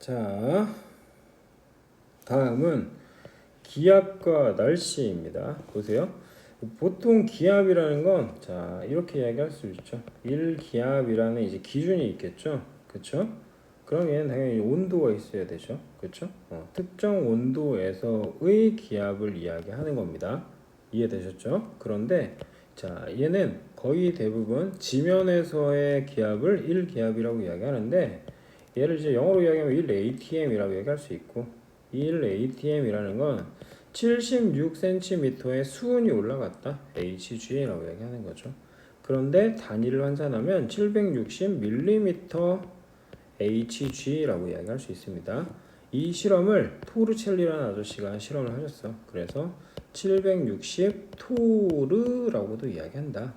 자, 다음은 기압과 날씨입니다. 보세요. 보통 기압이라는 건, 자, 이렇게 이야기할 수 있죠. 1기압이라는 이제 기준이 있겠죠. 그쵸? 그럼 얘는 당연히 온도가 있어야 되죠. 그쵸? 어, 특정 온도에서의 기압을 이야기하는 겁니다. 이해되셨죠? 그런데, 자, 얘는 거의 대부분 지면에서의 기압을 1기압이라고 이야기하는데, 얘를 이제 영어로 이야기하면 1atm이라고 얘기할 수 있고 1atm이라는 건 76cm의 수온이 올라갔다 hg라고 얘기하는 거죠. 그런데 단위를 환산하면 760mm hg라고 이야기할 수 있습니다. 이 실험을 토르첼리라는 아저씨가 실험을 하셨어. 그래서 760 토르라고도 이야기한다.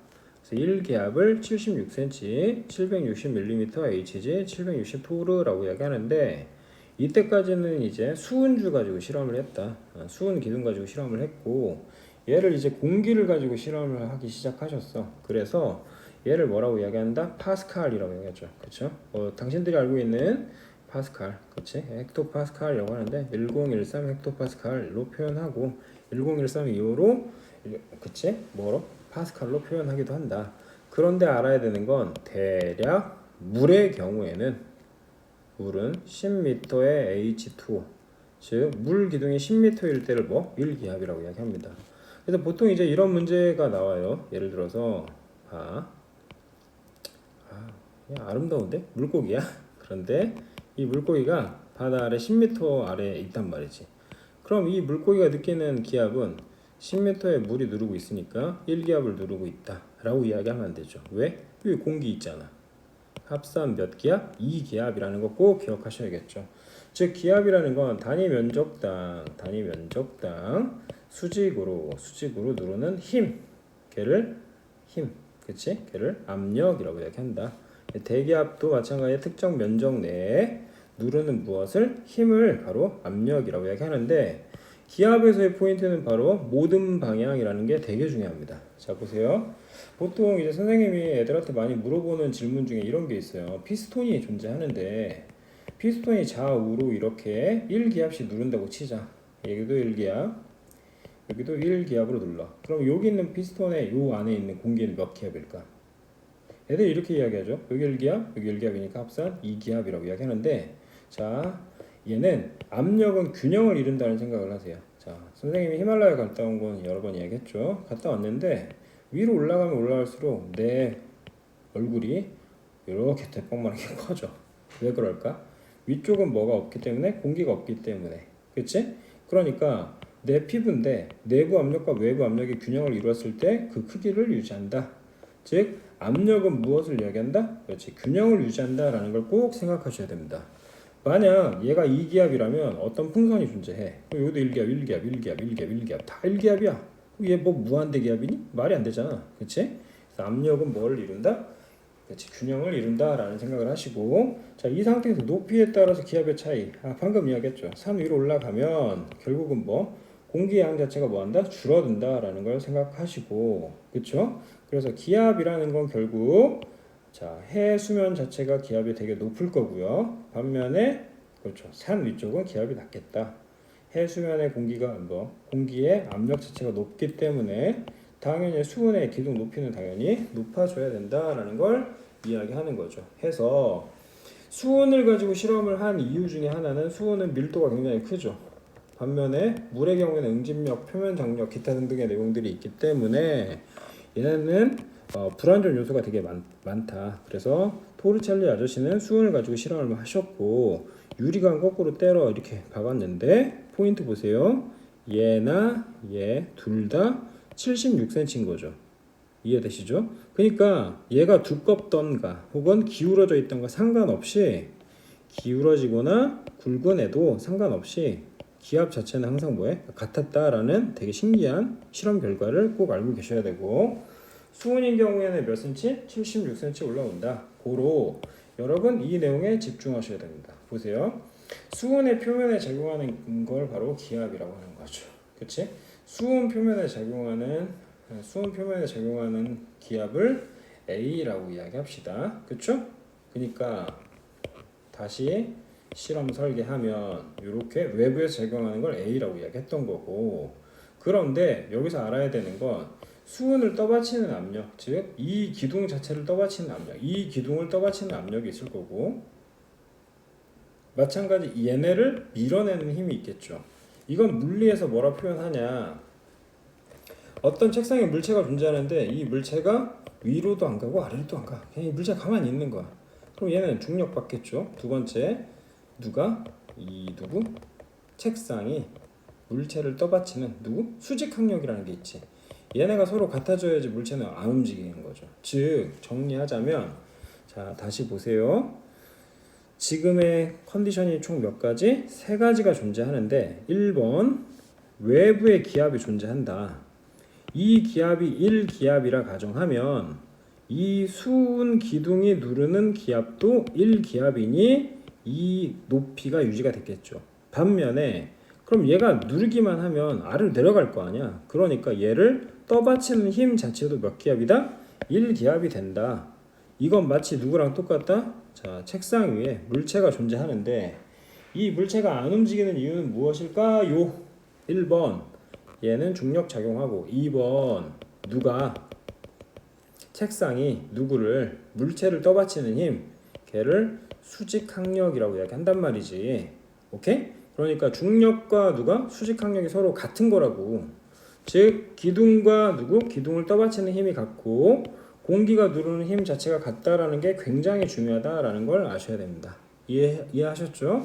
그래서 1기압을 76cm, 760mm Hg, 760 토르라고 이야기하는데 이때까지는 이제 수은주 가지고 실험을 했다. 어, 수은 기둥 가지고 실험을 했고 얘를 이제 공기를 가지고 실험을 하기 시작하셨어. 그래서 얘를 뭐라고 이야기한다? 파스칼이라고 이야기하죠. 그렇죠? 어, 당신들이 알고 있는 파스칼, 그렇지? 헥토파스칼이라고 하는데 1013 헥토파스칼로 표현하고 1013 이후로 그치? 뭐로? 파스칼로 표현하기도 한다. 그런데 알아야 되는 건 대략 물의 경우에는 물은 10m의 H2O 즉 물 기둥이 10m일 때를 뭐 1기압이라고 이야기합니다. 그래서 보통 이제 이런 문제가 나와요. 예를 들어서 봐. 아, 야, 아름다운데 물고기야. 그런데 이 물고기가 바다 아래 10m 아래에 있단 말이지. 그럼 이 물고기가 느끼는 기압은 10m에 물이 누르고 있으니까 1기압을 누르고 있다 라고 이야기하면 안 되죠 왜? 여기 공기 있잖아 합산 몇 기압? 2기압이라는 거 꼭 기억하셔야겠죠 즉 기압이라는 건 단위 면적당 단위 면적당 수직으로 수직으로 누르는 힘 걔를 힘 그치? 걔를 압력이라고 이야기한다 대기압도 마찬가지의 특정 면적 내에 누르는 무엇을 힘을 바로 압력이라고 이야기하는데 기압에서의 포인트는 바로 모든 방향이라는 게 되게 중요합니다. 자 보세요. 보통 이제 선생님이 애들한테 많이 물어보는 질문 중에 이런 게 있어요. 피스톤이 존재하는데 피스톤이 좌우로 이렇게 1기압씩 누른다고 치자. 여기도 1기압, 여기도 1기압으로 눌러. 그럼 여기 있는 피스톤의 요 안에 있는 공기는 몇 기압일까? 애들이 이렇게 이야기하죠. 여기 1기압, 여기 1기압이니까 합산 2기압이라고 이야기하는데 자 얘는 압력은 균형을 이룬다는 생각을 하세요. 자, 선생님이 히말라야 갔다 온 건 여러 번 이야기했죠. 갔다 왔는데 위로 올라가면 올라갈수록 내 얼굴이 이렇게 대빵만하게 커져. 왜 그럴까? 위쪽은 뭐가 없기 때문에 공기가 없기 때문에. 그치? 그러니까 내 피부인데 내부 압력과 외부 압력이 균형을 이루었을 때 그 크기를 유지한다. 즉 압력은 무엇을 이야기한다? 그렇지. 균형을 유지한다라는 걸 꼭 생각하셔야 됩니다. 만약 얘가 2기압이라면 어떤 풍선이 존재해. 여기도 1기압, 1기압, 1기압, 1기압, 1기압 다 1기압이야. 얘 뭐 무한대 기압이니? 말이 안 되잖아. 그래서 압력은 뭘 이룬다? 그렇지. 균형을 이룬다라는 생각을 하시고 자, 이 상태에서 높이에 따라서 기압의 차이. 아, 방금 이야기했죠. 3 위로 올라가면 결국은 뭐 공기의 양 자체가 뭐한다? 줄어든다라는 걸 생각하시고 그쵸? 그래서 기압이라는 건 결국 자, 해 수면 자체가 기압이 되게 높을 거고요. 반면에 그렇죠. 산 위쪽은 기압이 낮겠다. 해 수면의 공기가 뭐 공기의 압력 자체가 높기 때문에 당연히 수온의 기둥 높이는 당연히 높아져야 된다라는 걸 이야기하는 거죠. 해서 수온을 가지고 실험을 한 이유 중에 하나는 수온은 밀도가 굉장히 크죠. 반면에 물의 경우에는 응집력, 표면 장력, 기타 등등의 내용들이 있기 때문에 얘네는 어, 불안전 요소가 되게 많, 많다. 그래서 토르첼리 아저씨는 수은을 가지고 실험을 하셨고 유리관 거꾸로 때려 이렇게 박았는데 포인트 보세요. 얘나 얘 둘 다 76cm인 거죠. 이해되시죠? 그러니까 얘가 두껍던가 혹은 기울어져 있던가 상관없이 기울어지거나 굵은 애도 상관없이 기압 자체는 항상 뭐해? 같았다라는 되게 신기한 실험 결과를 꼭 알고 계셔야 되고 수은인 경우에는 몇 cm? 76cm 올라온다. 고로 여러분 이 내용에 집중하셔야 됩니다. 보세요. 수은의 표면에 작용하는 걸 바로 기압이라고 하는 거죠. 그치? 수은 표면에 작용하는 수은 표면에 작용하는 기압을 A라고 이야기합시다. 그쵸? 그러니까 다시 실험 설계하면 이렇게 외부에서 적용하는 걸 A라고 이야기했던 거고 그런데 여기서 알아야 되는 건 수은을 떠받치는 압력, 즉 이 기둥 자체를 떠받치는 압력, 이 기둥을 떠받치는 압력이 있을 거고 마찬가지 얘네를 밀어내는 힘이 있겠죠. 이건 물리에서 뭐라 표현하냐? 어떤 책상에 물체가 존재하는데 이 물체가 위로도 안 가고 아래로도 안 가. 그냥 이 물체가 가만히 있는 거야. 그럼 얘는 중력 받겠죠. 두 번째 누가 이 누구 책상이 물체를 떠받치는 누구 수직항력이라는 게 있지. 얘네가 서로 같아져야지 물체는 안 움직이는 거죠. 즉 정리하자면 자 다시 보세요. 지금의 컨디션이 총 몇 가지? 세 가지가 존재하는데 1번 외부의 기압이 존재한다. 이 기압이 1기압이라 가정하면 이 수은 기둥이 누르는 기압도 1기압이니 이 높이가 유지가 됐겠죠. 반면에 그럼 얘가 누르기만 하면 아래로 내려갈 거 아니야. 그러니까 얘를 떠받치는 힘 자체도 몇 기압이다? 1기압이 된다. 이건 마치 누구랑 똑같다? 자, 책상 위에 물체가 존재하는데 이 물체가 안 움직이는 이유는 무엇일까요? 1번 얘는 중력 작용하고 2번 누가 책상이 누구를 물체를 떠받치는 힘 걔를 수직항력이라고 이야기한단 말이지. 오케이? 그러니까 중력과 누가 수직항력이 서로 같은 거라고. 즉 기둥과 누구 기둥을 떠받치는 힘이 같고 공기가 누르는 힘 자체가 같다라는 게 굉장히 중요하다라는 걸 아셔야 됩니다. 이해 이해하셨죠?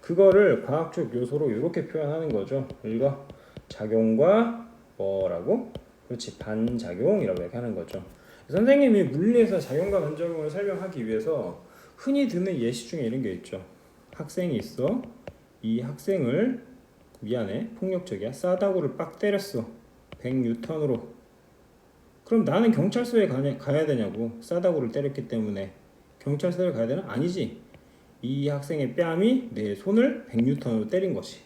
그거를 과학적 요소로 이렇게 표현하는 거죠. 읽어. 작용과 뭐라고? 그렇지 반작용이라고 얘기하는 거죠. 선생님이 물리에서 작용과 반작용을 설명하기 위해서 흔히 듣는 예시 중에 이런 게 있죠. 학생이 있어. 이 학생을 미안해 폭력적이야 싸다구를 빡 때렸어 100뉴턴으로. 그럼 나는 경찰서에 가냐, 가야 되냐고 싸다구를 때렸기 때문에 경찰서에 가야 되나? 아니지. 이 학생의 뺨이 내 손을 100뉴턴으로 때린 것이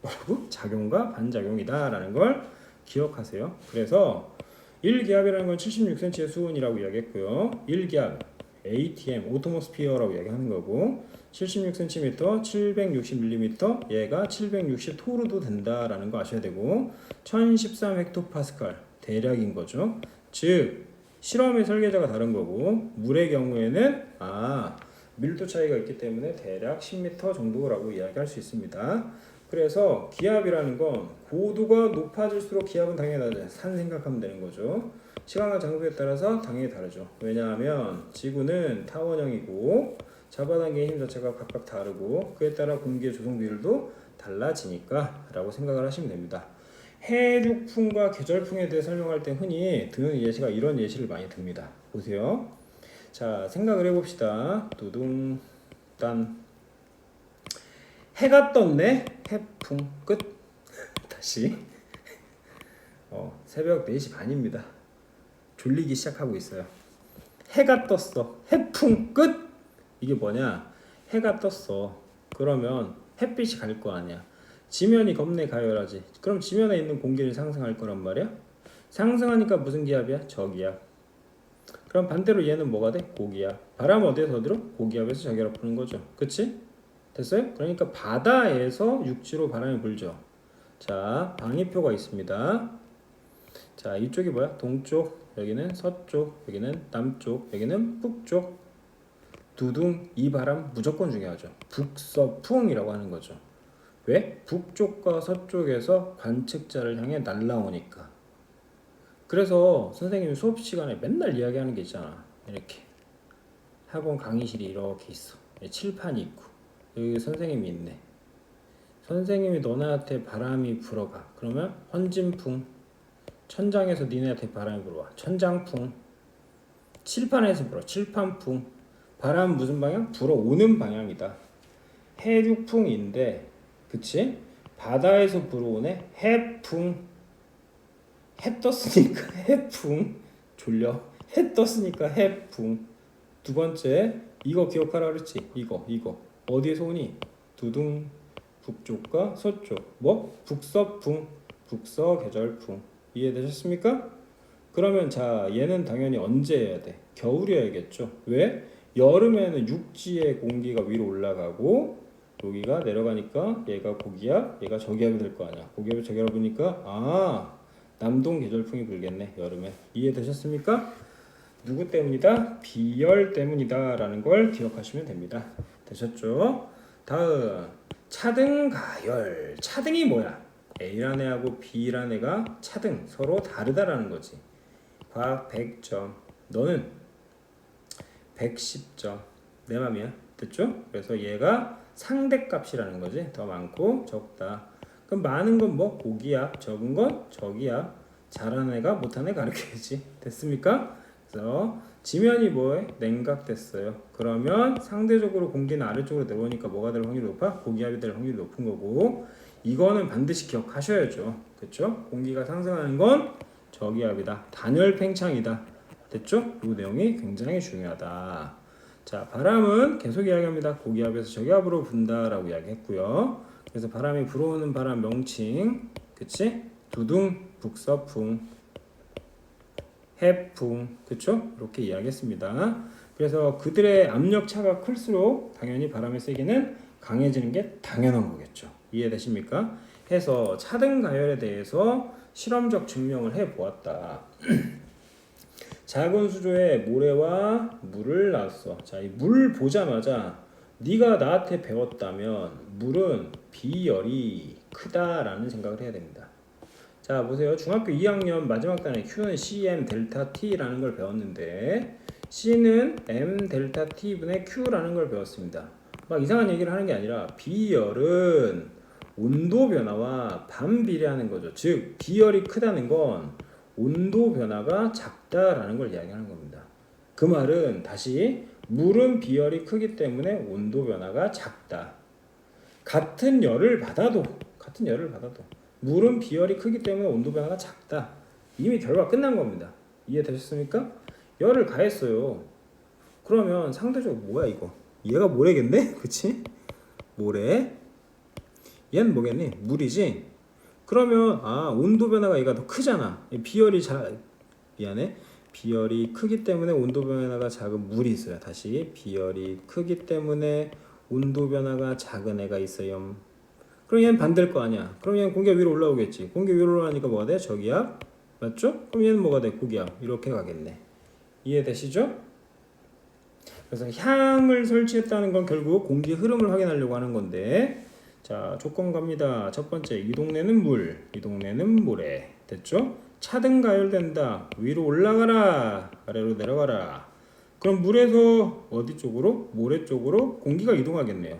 뭐라고 작용과 반작용이다 라는 걸 기억하세요. 그래서 1기압이라는 건 76cm의 수은이라고 이야기했고요. 1기압 ATM 오토모스피어라고 이야기하는 거고 76cm, 760mm, 얘가 760 토르도 된다라는 거 아셔야 되고 1013 헥토파스칼 대략인 거죠. 즉 실험의 설계자가 다른 거고 물의 경우에는 아 밀도 차이가 있기 때문에 대략 10m 정도라고 이야기할 수 있습니다. 그래서 기압이라는 건 고도가 높아질수록 기압은 낮아요. 산 생각하면 되는 거죠. 시간과 장소에 따라서 당연히 다르죠. 왜냐하면 지구는 타원형이고 잡아당기는 힘 자체가 각각 다르고 그에 따라 공기의 조성 비율도 달라지니까 라고 생각을 하시면 됩니다. 해륙풍과 계절풍에 대해 설명할 때 흔히 드는 예시가 이런 예시를 많이 듭니다. 보세요. 자, 생각을 해봅시다. 두둥, 딴. 해가 떴네? 해풍 끝. 다시. 어, 새벽 4시 반입니다. 졸리기 시작하고 있어요. 해가 떴어. 해풍 끝. 이게 뭐냐? 해가 떴어. 그러면 햇빛이 갈 거 아니야. 지면이 겁내 가열하지. 그럼 지면에 있는 공기를 상승할 거란 말이야. 상승하니까 무슨 기압이야? 저기압. 그럼 반대로 얘는 뭐가 돼? 고기압. 바람 어디에서 들어? 고기압에서 저기압 부는 거죠. 그치? 됐어요? 그러니까 바다에서 육지로 바람이 불죠. 자, 방위표가 있습니다. 자, 이쪽이 뭐야? 동쪽, 여기는 서쪽, 여기는 남쪽, 여기는 북쪽. 두둥 이 바람 무조건 중요하죠. 북서풍이라고 하는 거죠. 왜? 북쪽과 서쪽에서 관측자를 향해 날라오니까. 그래서 선생님이 수업 시간에 맨날 이야기하는 게 있잖아. 이렇게 학원 강의실이 이렇게 있어. 칠판이 있고 여기 선생님이 있네. 선생님이 너네한테 바람이 불어가. 그러면 헌진풍. 천장에서 니네한테 바람이 불어와. 천장풍. 칠판에서 불어. 칠판풍. 바람 무슨 방향? 불어오는 방향이다. 해륙풍인데, 그치? 바다에서 불어오네. 해풍. 해 떴으니까 해풍. 졸려. 해 떴으니까 해풍. 두 번째, 이거 기억하라 그랬지? 이거, 이거. 어디에서 오니? 두둥. 북쪽과 서쪽. 뭐? 북서풍. 북서 계절풍. 이해되셨습니까? 그러면 자, 얘는 당연히 언제 해야 돼? 겨울이어야겠죠. 왜? 여름에는 육지의 공기가 위로 올라가고 여기가 내려가니까 얘가 고기압, 얘가 저기압이 될 거 아니야. 고기압이 저기압을 보니까 아 남동 계절풍이 불겠네 여름에 이해되셨습니까? 누구 때문이다? 비열 때문이다 라는 걸 기억하시면 됩니다. 되셨죠? 다음 차등 가열. 차등이 뭐야? A란 애하고 B란 애가 차등 서로 다르다라는 거지. 과학 100점. 너는 110점. 내 맘이야. 됐죠? 그래서 얘가 상대값이라는 거지. 더 많고 적다. 그럼 많은 건 뭐? 고기압, 적은 건 저기압. 잘하는 애가 못하는 애 가르쳐야지. 됐습니까? 그래서 지면이 뭐에? 냉각됐어요. 그러면 상대적으로 공기는 아래쪽으로 내려오니까 뭐가 될 확률이 높아? 고기압이 될 확률이 높은 거고 이거는 반드시 기억하셔야죠. 그렇죠? 공기가 상승하는 건 저기압이다. 단열 팽창이다. 됐죠? 이 내용이 굉장히 중요하다. 자, 바람은 계속 이야기합니다. 고기압에서 저기압으로 분다라고 이야기했고요. 그래서 바람이 불어오는 바람 명칭, 그치? 두둥, 북서풍, 해풍, 그쵸? 이렇게 이야기했습니다. 그래서 그들의 압력 차가 클수록 당연히 바람의 세기는 강해지는 게 당연한 거겠죠. 이해되십니까? 해서 차등 가열에 대해서 실험적 증명을 해 보았다. 작은 수조에 모래와 물을 놨어. 자, 이 물 보자마자 네가 나한테 배웠다면 물은 비열이 크다라는 생각을 해야 됩니다. 자, 보세요. 중학교 2학년 마지막 단에 Q는 CM 델타 T라는 걸 배웠는데 C는 M 델타 T 분의 Q라는 걸 배웠습니다. 막 이상한 얘기를 하는 게 아니라 비열은 온도 변화와 반비례하는 거죠. 즉, 비열이 크다는 건 온도 변화가 작다라는 걸 이야기하는 겁니다. 그 말은 다시 물은 비열이 크기 때문에 온도 변화가 작다. 같은 열을 받아도 같은 열을 받아도 물은 비열이 크기 때문에 온도 변화가 작다. 이미 결과 끝난 겁니다. 이해되셨습니까? 열을 가했어요. 그러면 상대적으로 뭐야 이거? 얘가 모래겠네? 그치? 모래. 얘는 뭐겠니? 물이지? 그러면 아 온도 변화가 얘가 더 크잖아. 비열이 자 미안해. 비열이 크기 때문에 온도 변화가 작은 물이 있어요. 다시 비열이 크기 때문에 온도 변화가 작은 애가 있어요. 그럼 얘는 반대일 거 아니야. 그럼 얘는 공기가 위로 올라오겠지. 공기 위로 올라가니까 뭐가 돼? 저기압. 맞죠? 그럼 얘는 뭐가 돼? 고기압. 이렇게 가겠네. 이해되시죠? 그래서 향을 설치했다는 건 결국 공기 흐름을 확인하려고 하는 건데 자 조건 갑니다. 첫 번째 이 동네는 물, 이 동네는 모래. 됐죠? 차등 가열된다. 위로 올라가라. 아래로 내려가라. 그럼 물에서 어디 쪽으로? 모래 쪽으로 공기가 이동하겠네요.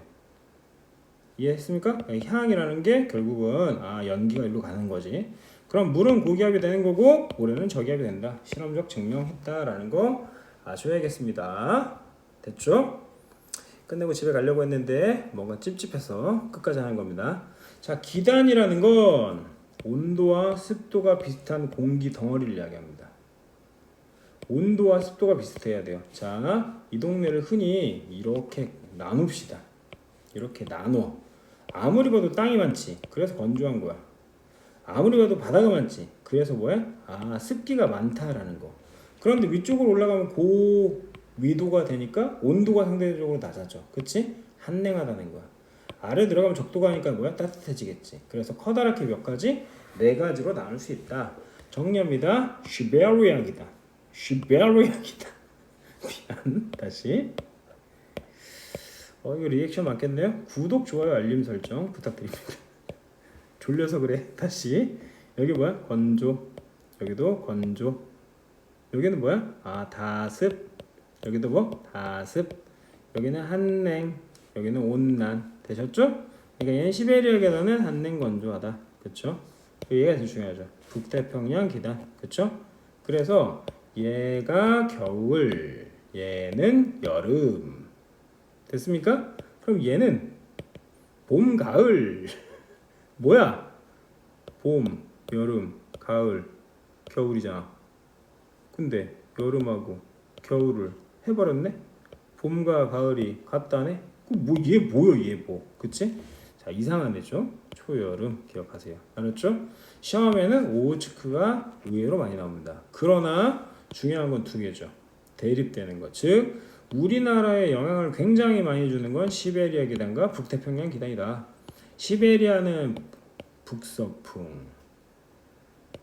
이해했습니까? 향이라는 게 결국은 아 연기가 일로 가는 거지. 그럼 물은 고기압이 되는 거고 모래는 저기압이 된다. 실험적 증명했다라는 거 아셔야겠습니다. 됐죠? 끝내고 집에 가려고 했는데 뭔가 찝찝해서 끝까지 하는 겁니다. 자, 기단이라는 건 온도와 습도가 비슷한 공기 덩어리를 이야기합니다. 온도와 습도가 비슷해야 돼요. 자, 이 동네를 흔히 이렇게 나눕시다. 이렇게 나눠. 아무리 봐도 땅이 많지. 그래서 건조한 거야. 아무리 봐도 바다가 많지. 그래서 뭐야? 아, 습기가 많다라는 거. 그런데 위쪽으로 올라가면 고 위도가 되니까 온도가 상대적으로 낮아져. 그치? 한냉하다는 거야. 아래 들어가면 적도가 하니까 뭐야? 따뜻해지겠지. 그래서 커다랗게 몇 가지? 네 가지로 나눌 수 있다. 정리합니다. 시베리아기다. 시베리아기다. 미안. 다시. 어, 이거 리액션 많겠네요. 구독, 좋아요, 알림 설정 부탁드립니다. 졸려서 그래. 다시. 여기 뭐야? 건조. 여기도 건조. 여기는 뭐야? 아, 다습. 여기도 뭐? 다습. 여기는 한냉. 여기는 온난. 되셨죠? 그러니까 얘는 시베리아 계단은 한냉 건조하다. 그쵸? 얘가 제일 중요하죠. 북태평양 기단. 그쵸? 그래서 얘가 겨울, 얘는 여름. 됐습니까? 그럼 얘는 봄, 가을. 뭐야? 봄, 여름, 가을, 겨울이잖아. 근데 여름하고 겨울을 해버렸네? 봄과 가을이 같다네? 뭐 얘 뭐야 얘 뭐? 그치? 자 이상한 애죠. 초여름 기억하세요. 알았죠? 시험에는 오츠크가 의외로 많이 나옵니다. 그러나 중요한 건 두 개죠. 대립되는 것. 즉 우리나라에 영향을 굉장히 많이 주는 건 시베리아 기단과 북태평양 기단이다. 시베리아는 북서풍,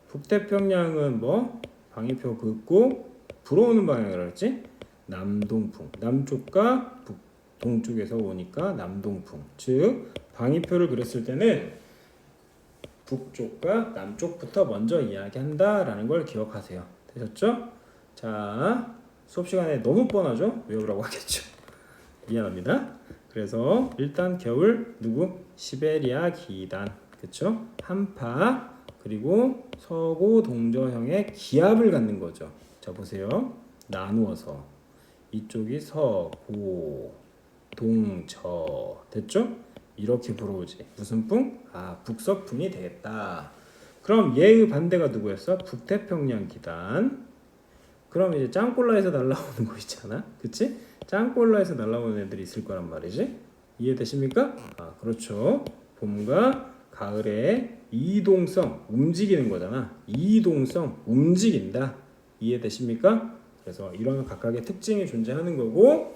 북태평양은 뭐 방위표 긋고 불어오는 방향이라 했지? 남동풍. 남쪽과 북 동쪽에서 오니까 남동풍. 즉 방위표를 그렸을 때는 북쪽과 남쪽부터 먼저 이야기한다라는 걸 기억하세요. 되셨죠? 자, 수업 시간에 너무 뻔하죠? 외우라고 하겠죠. 미안합니다. 그래서 일단 겨울 누구? 시베리아 기단. 그쵸? 한파 그리고 서고 동저형의 기압을 갖는 거죠. 자 보세요. 나누어서 이쪽이 서 고 동 저 됐죠? 이렇게 불어오지. 무슨 풍? 아 북서풍이 되겠다. 그럼 얘의 반대가 누구였어? 북태평양 기단. 그럼 이제 짱꼴라에서 날라오는 거 있잖아, 그치? 짱꼴라에서 날라오는 애들이 있을 거란 말이지. 이해되십니까? 아 그렇죠. 봄과 가을에 이동성 움직이는 거잖아. 이동성 움직인다. 이해되십니까? 그래서 이런 각각의 특징이 존재하는 거고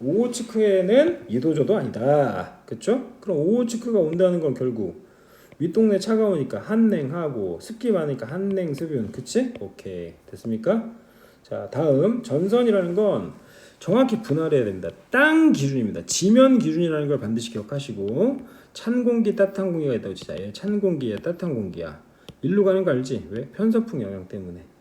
오호츠크에는 이도저도 아니다. 그쵸? 그럼 오호츠크가 온다는 건 결국 윗동네 차가우니까 한냉하고 습기 많으니까 한냉 습윤 그치? 오케이 됐습니까? 자 다음 전선이라는 건 정확히 분할해야 됩니다. 땅 기준입니다. 지면 기준이라는 걸 반드시 기억하시고 찬 공기, 따뜻한 공기가 있다고 치자. 얘찬 공기야, 따뜻한 공기야. 일로 가는 거 알지? 왜? 편서풍 영향 때문에.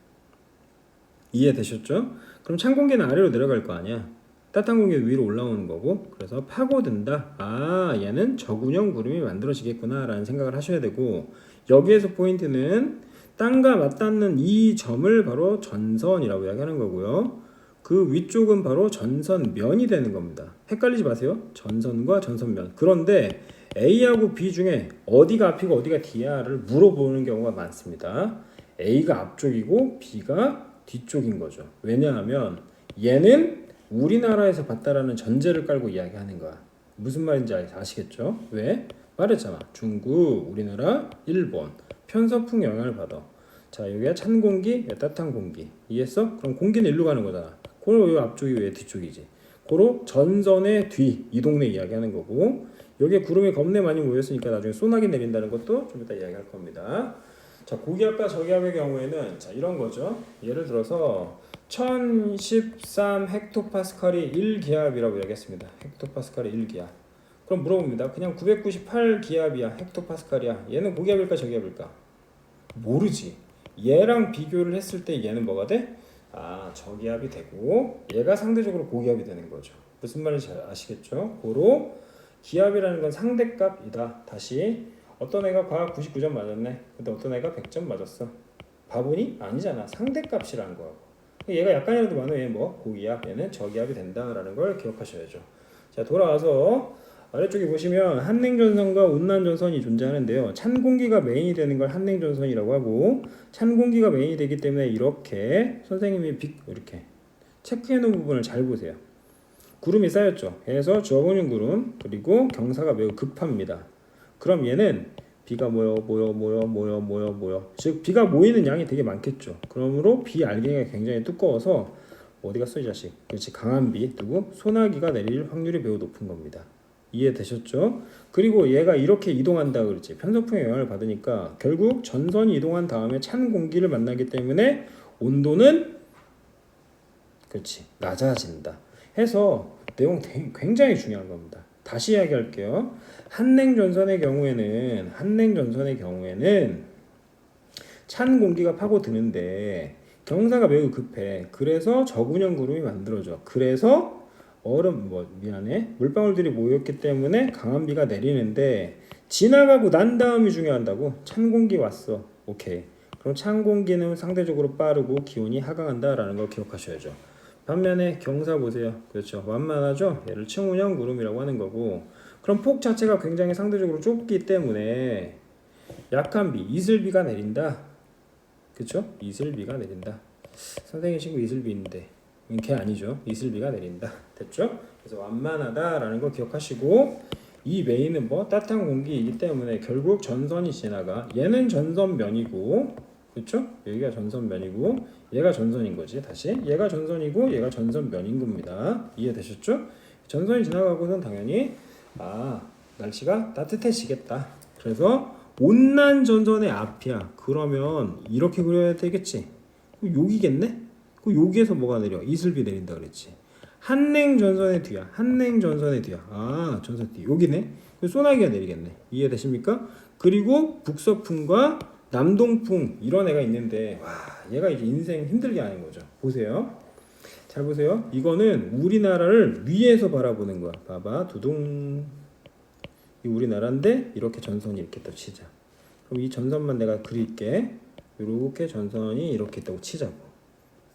이해되셨죠? 그럼 찬 공기는 아래로 내려갈 거 아니야. 따뜻한 공기는 위로 올라오는 거고 그래서 파고든다. 아 얘는 저군형 구름이 만들어지겠구나 라는 생각을 하셔야 되고 여기에서 포인트는 땅과 맞닿는 이 점을 바로 전선이라고 이야기하는 거고요. 그 위쪽은 바로 전선면이 되는 겁니다. 헷갈리지 마세요. 전선과 전선면. 그런데 A하고 B 중에 어디가 앞이고 어디가 뒤야를 물어보는 경우가 많습니다. A가 앞쪽이고 B가 뒤쪽인 거죠. 왜냐하면 얘는 우리나라에서 봤다라는 전제를 깔고 이야기하는 거야. 무슨 말인지 아- 아시겠죠? 왜? 말했잖아. 중국, 우리나라, 일본 편서풍 영향을 받아. 자 여기가 찬 공기, 여기 따뜻한 공기. 이해했어? 그럼 공기는 일로 가는 거잖아. 고로 여기 앞쪽이 왜 뒤쪽이지? 고로 전선의 뒤, 이 동네 이야기하는 거고 여기에 구름이 겁내 많이 모였으니까 나중에 소나기 내린다는 것도 좀 이따 이야기할 겁니다. 자 고기압과 저기압의 경우에는 자 이런 거죠. 예를 들어서 1013 헥토파스칼이 1기압이라고 얘기했습니다. 헥토파스칼이 1기압. 그럼 물어봅니다. 그냥 998 기압이야. 헥토파스칼이야. 얘는 고기압일까 저기압일까? 모르지. 얘랑 비교를 했을 때 얘는 뭐가 돼? 아 저기압이 되고 얘가 상대적으로 고기압이 되는 거죠. 무슨 말인지 잘 아시겠죠? 고로 기압이라는 건 상대값이다. 다시 어떤 애가 과학 99점 맞았네. 근데 어떤 애가 100점 맞았어. 바보니? 아니잖아. 상대값이라는 거고. 얘가 약간이라도 많으면 얘 뭐 고기압, 얘는 저기압이 된다라는 걸 기억하셔야죠. 자 돌아와서 아래쪽에 보시면 한냉전선과 온난전선이 존재하는데요. 찬 공기가 메인이 되는 걸 한냉전선이라고 하고 찬 공기가 메인이 되기 때문에 이렇게 선생님이 빅 이렇게 체크해 놓은 부분을 잘 보세요. 구름이 쌓였죠. 그래서 저근형 구름 그리고 경사가 매우 급합니다. 그럼 얘는 비가 모여 모여 모여 모여 모여 모여 즉 비가 모이는 양이 되게 많겠죠. 그러므로 비 알갱이가 굉장히 두꺼워서 어디 갔어 이 자식? 그렇지 강한 비 누구 소나기가 내릴 확률이 매우 높은 겁니다. 이해되셨죠? 그리고 얘가 이렇게 이동한다 그랬지 편서풍의 영향을 받으니까 결국 전선이 이동한 다음에 찬 공기를 만나기 때문에 온도는 그렇지 낮아진다. 해서 내용 굉장히 중요한 겁니다. 다시 이야기할게요. 한냉 전선의 경우에는 한냉 전선의 경우에는 찬 공기가 파고드는데 경사가 매우 급해. 그래서 저군형 구름이 만들어져. 그래서 얼음 뭐 미안해 물방울들이 모였기 때문에 강한 비가 내리는데 지나가고 난 다음이 중요한다고. 찬 공기 왔어. 오케이. 그럼 찬 공기는 상대적으로 빠르고 기온이 하강한다라는 걸 기억하셔야죠. 반면에 경사 보세요. 그렇죠. 완만하죠. 얘를 층운형 구름이라고 하는 거고. 그럼 폭 자체가 굉장히 상대적으로 좁기 때문에 약한 비, 이슬비가 내린다. 그렇죠? 이슬비가 내린다. 선생님 친구 이슬비인데 음, 걔 아니죠. 이슬비가 내린다. 됐죠? 그래서 완만하다라는 걸 기억하시고 이 메인은 뭐 따뜻한 공기이기 때문에 결국 전선이 지나가. 얘는 전선면이고 그렇죠? 여기가 전선면이고 얘가 전선인 거지. 다시 얘가 전선이고 얘가 전선면인 겁니다. 이해되셨죠? 전선이 지나가고는 당연히 아 날씨가 따뜻해지겠다. 그래서 온난 전선의 앞이야. 그러면 이렇게 그려야 되겠지. 여기겠네? 그 여기에서 뭐가 내려? 이슬비 내린다 그랬지. 한냉 전선의 뒤야. 한냉 전선의 뒤야. 아 전선 뒤 여기네. 그 소나기가 내리겠네. 이해되십니까? 그리고 북서풍과 남동풍 이런 애가 있는데 와 얘가 이제 인생 힘들게 하는 거죠. 보세요. 잘 보세요. 이거는 우리나라를 위에서 바라보는 거야. 봐봐 두둥. 이 우리나라인데 이렇게 전선이 이렇게 또 치자. 그럼 이 전선만 내가 그릴게. 이렇게 전선이 이렇게 있다고 치자고.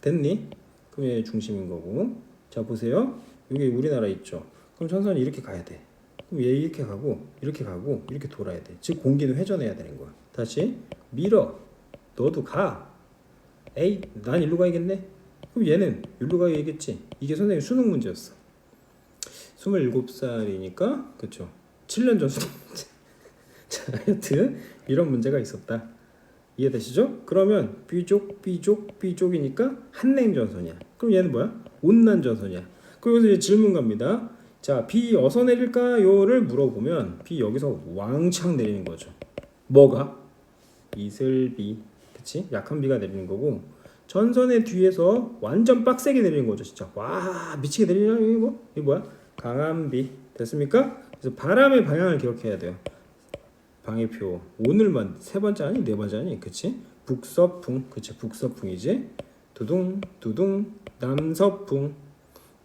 됐니? 그럼 얘 중심인 거고. 자 보세요. 여기 우리나라 있죠. 그럼 전선이 이렇게 가야 돼. 그럼 얘 이렇게 가고 이렇게 가고 이렇게 돌아야 돼. 즉 공기는 회전해야 되는 거야. 다시 밀어. 너도 가. 에이 난 일로 가야겠네. 그럼 얘는 일로 가야겠지. 이게 선생님 수능 문제였어. 27살이니까 그쵸 7년 전 수능 문제. 자 하여튼 이런 문제가 있었다. 이해되시죠? 그러면 B족, B족, B족이니까 한냉 전선이야. 그럼 얘는 뭐야? 온난 전선이야. 그럼 여기서 이제 질문 갑니다. 자, B 어서 내릴까요?를 물어보면 B 여기서 왕창 내리는 거죠. 뭐가? 이슬비. 그치? 약한 비가 내리는 거고 전선의 뒤에서 완전 빡세게 내리는 거죠. 진짜 와 미치게 내리냐 이거? 이거 뭐야? 강한 비. 됐습니까? 그래서 바람의 방향을 기억해야 돼요. 방해표 오늘만 세 번째 아니 네 번째 아니 그치 북서풍 그치 북서풍이지 두둥 두둥 남서풍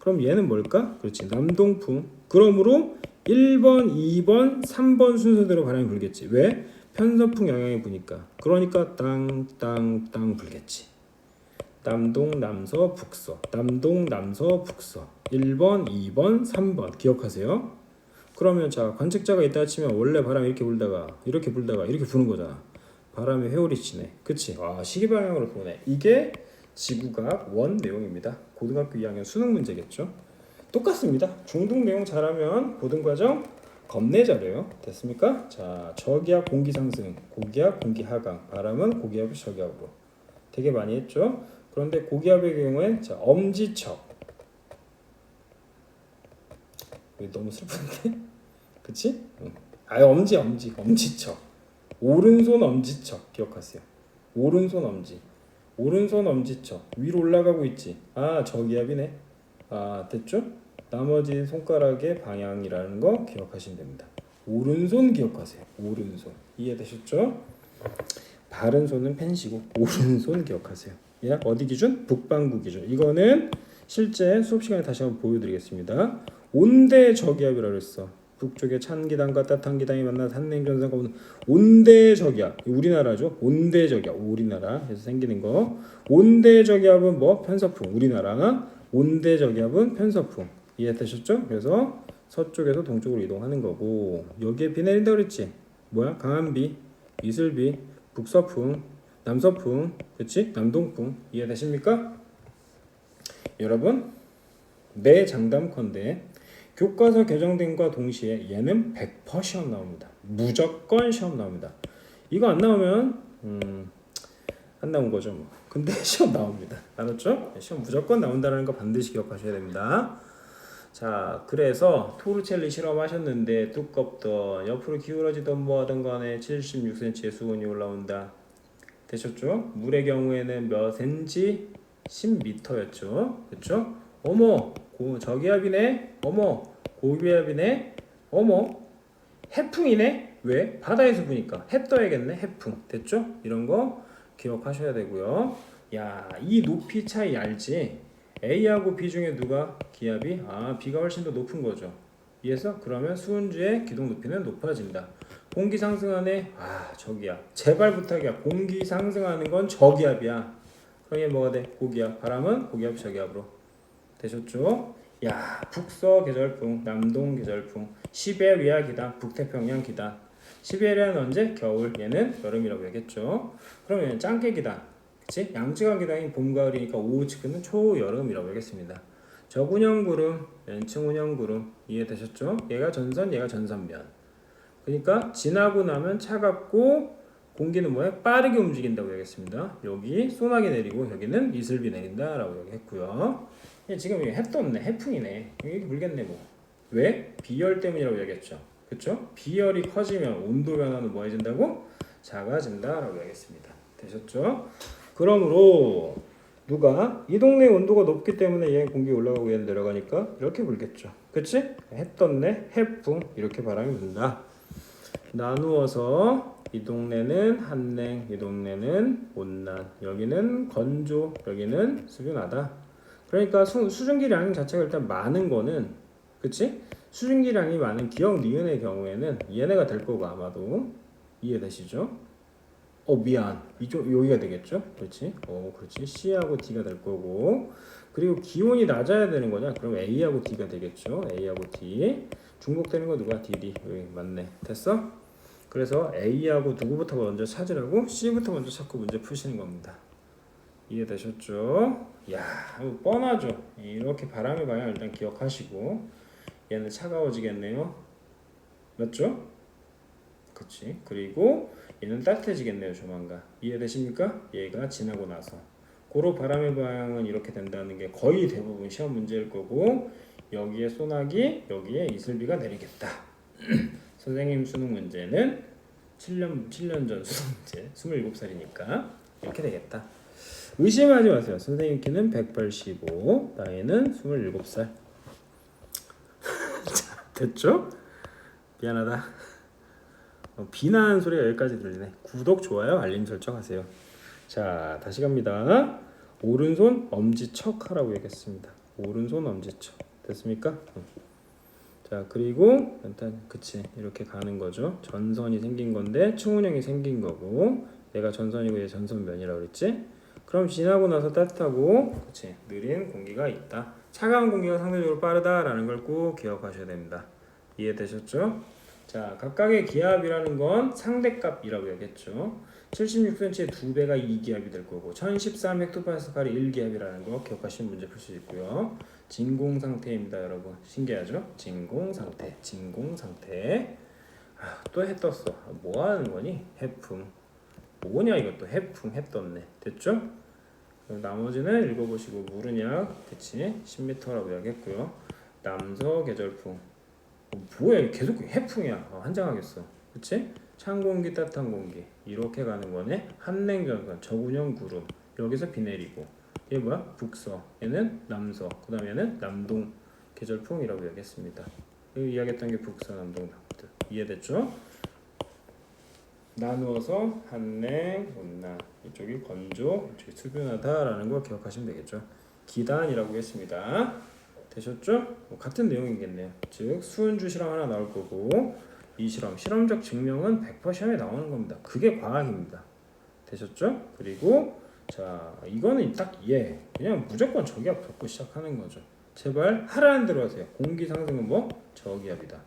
그럼 얘는 뭘까 그렇지 남동풍 그러므로 1번 2번 3번 순서대로 바람이 불겠지 왜 편서풍 영향이 부니까 그러니까 땅땅땅 불겠지 남동 남서 북서 남동 남서 북서 1번 2번 3번 기억하세요 그러면 자 관측자가 있다 치면 원래 바람이 이렇게 불다가 이렇게 불다가 이렇게 부는 거잖아. 바람이 회오리 치네. 그치? 아 시계 방향으로 부네. 이게 지구과학 원 내용입니다. 고등학교 2학년 수능 문제겠죠? 똑같습니다. 중등 내용 잘하면 고등과정 겁내 잘해요. 됐습니까? 자 저기압 공기 상승, 고기압 공기 하강, 바람은 고기압이 저기압으로 되게 많이 했죠. 그런데 고기압의 경우엔 자 엄지척 너무 슬픈데? 그치? 응. 아 엄지 엄지 엄지척 오른손 엄지척 기억하세요 오른손 엄지 오른손 엄지척 위로 올라가고 있지 아 저기압이네 아 됐죠? 나머지 손가락의 방향이라는 거 기억하시면 됩니다 오른손 기억하세요 오른손 이해되셨죠? 바른 손은 펜시고 오른손 기억하세요 예? 어디 기준? 북방구 기준 이거는 실제 수업 시간에 다시 한번 보여드리겠습니다 온대 저기압이라고 그랬어. 북쪽에 찬 기단과 따뜻한 기단이 만나 산냉전선과 오는 온대 저기압. 우리나라죠. 온대 저기압. 우리나라에서 생기는 거. 온대 저기압은 뭐? 편서풍. 우리나라. 온대 저기압은 편서풍. 이해되셨죠? 그래서 서쪽에서 동쪽으로 이동하는 거고 여기에 비 내린다 그랬지? 뭐야? 강한 비, 이슬비, 북서풍, 남서풍, 그렇지? 남동풍. 이해되십니까? 여러분, 내 장담컨대 교과서 개정됨과 동시에 얘는 100% 시험 나옵니다. 무조건 시험 나옵니다. 이거 안 나오면 음, 안 나온 거죠. 뭐. 근데 시험 나옵니다. 알았죠? 시험 무조건 나온다는 거 반드시 기억하셔야 됩니다. 자, 그래서 토르첼리 실험하셨는데 두껍던 옆으로 기울어지던 뭐하던 간에 76cm의 수온이 올라온다. 되셨죠? 물의 경우에는 몇 cm? 10m였죠. 그렇죠? 어머, 고 저기압이네. 어머, 고기압이네. 어머, 해풍이네. 왜? 바다에서 부니까 해 떠야겠네. 해풍. 됐죠? 이런 거 기억하셔야 되고요. 야, 이 높이 차이 알지? A하고 B 중에 누가 기압이? 아, B가 훨씬 더 높은 거죠. 이해서 그러면 수은주의 기동 높이는 높아진다. 공기 상승하네. 아, 저기야. 제발 부탁이야. 공기 상승하는 건 저기압이야. 그럼 얘 뭐가 돼? 고기압. 바람은 고기압 저기압으로. 되셨죠? 야, 북서 계절풍, 남동 계절풍, 시베리아 기단, 북태평양 기단. 시베리아는 언제? 겨울. 얘는 여름이라고 얘기했죠. 그러면 짱깨 기단. 그치? 양지간 기단이 봄, 가을이니까 오후 측근은 초여름이라고 하겠습니다. 저군형 구름, 왼층 운형 구름 이해되셨죠? 얘가 전선, 얘가 전선면. 그러니까 지나고 나면 차갑고 공기는 뭐야? 빠르게 움직인다고 얘기했습니다. 여기 소나기 내리고 여기는 이슬비 내린다라고 얘기했고요. 예, 지금 이게 해도 없네, 해풍이네. 이게 물겠네 뭐. 왜? 비열 때문이라고 얘기했죠. 그쵸? 비열이 커지면 온도 변화는 뭐 해진다고? 작아진다라고 얘기했습니다. 되셨죠? 그러므로 누가 이 동네 온도가 높기 때문에 얘 공기 올라가고 얘는 내려가니까 이렇게 불겠죠. 그치? 해 떴네, 해풍 이렇게 바람이 분다. 나누어서 이 동네는 한냉, 이 동네는 온난, 여기는 건조, 여기는 수변하다. 그러니까 수, 수증기량 자체가 일단 많은 거는 그치? 수증기량이 많은 기억 니은의 경우에는 얘네가 될 거고 아마도 이해되시죠? 어 미안 이쪽 여기가 되겠죠? 그렇지? 어 그렇지 C하고 D가 될 거고 그리고 기온이 낮아야 되는 거냐? 그럼 A하고 D가 되겠죠? A하고 D 중복되는 거 누가 DD 여기 맞네 됐어? 그래서 A하고 누구부터 먼저 찾으라고 C부터 먼저 찾고 문제 푸시는 겁니다. 이해되셨죠? 야, 뻔하죠. 이렇게 바람의 방향 일단 기억하시고 얘는 차가워지겠네요. 맞죠? 그렇지. 그리고 얘는 따뜻해지겠네요, 조만간. 이해되십니까? 얘가 지나고 나서. 고로 바람의 방향은 이렇게 된다는 게 거의 대부분 시험 문제일 거고 여기에 소나기, 여기에 이슬비가 내리겠다. 선생님 수능 문제는 7년 7년 전 수능 문제 27살이니까 이렇게 되겠다. 의심하지 마세요. 선생님 키는 185, 나이는 27살. 자, 됐죠? 미안하다. 어, 비난 소리가 여기까지 들리네. 구독, 좋아요, 알림 설정하세요. 자, 다시 갑니다. 오른손 엄지척 하라고 얘기했습니다. 오른손 엄지척. 됐습니까? 응. 자, 그리고 일단 그치 이렇게 가는 거죠. 전선이 생긴 건데 충운형이 생긴 거고 얘가 전선이고 얘 전선면이라고 그랬지? 그럼 지나고 나서 따뜻하고 그치 느린 공기가 있다. 차가운 공기가 상대적으로 빠르다라는 걸 꼭 기억하셔야 됩니다. 이해되셨죠? 자, 각각의 기압이라는 건 상대값이라고 얘기했죠. 76cm의 두 배가 2기압이 될 거고 1013 헥토파스칼이 1기압이라는 거 기억하시면 문제 풀 수 있고요. 진공 상태입니다, 여러분. 신기하죠? 진공 상태, 진공 상태. 아, 또해 떴어. 아, 뭐 하는 거니? 해풍. 뭐냐 이것도 해풍 해 떴네. 됐죠? 나머지는 읽어보시고 무르냐, 그치? 10m라고 이야기했고요. 남서 계절풍. 어, 뭐야 계속 해풍이야. 어, 한장하겠어. 그치? 찬 공기, 따뜻한 공기 이렇게 가는 거네. 한냉전선, 저군형 구름 여기서 비 내리고 얘 뭐야? 북서 얘는 남서 그 다음에 얘는 남동 계절풍이라고 얘기했습니다. 여기 이야기했던 게 북서, 남동, 남도 이해됐죠? 나누어서 한냉, 온난 이쪽이 건조, 이쪽이 수변하다라는 걸 기억하시면 되겠죠. 기단이라고 했습니다. 되셨죠? 뭐 같은 내용이겠네요. 즉 수은주 실험 하나 나올 거고 이 실험 실험적 증명은 100% 시험에 나오는 겁니다. 그게 과학입니다. 되셨죠? 그리고 자 이거는 딱 예. 그냥 무조건 저기압 덮고 시작하는 거죠. 제발 하라는 대로 하세요. 공기 상승은 뭐 저기압이다.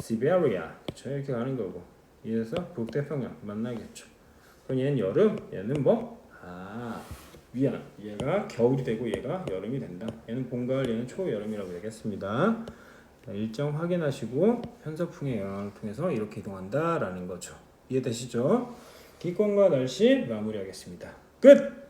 시베리아 그쵸 이렇게 가는 거고 이래서 북태평양 만나겠죠. 그럼 얘는 여름 얘는 뭐? 아 위안 얘가 겨울이 되고 얘가 여름이 된다. 얘는 봄, 가을, 얘는 초, 여름이라고 얘기했습니다. 자, 일정 확인하시고 편서풍의 영향을 통해서 이렇게 이동한다 라는 거죠. 이해되시죠? 기권과 날씨 마무리하겠습니다. 끝.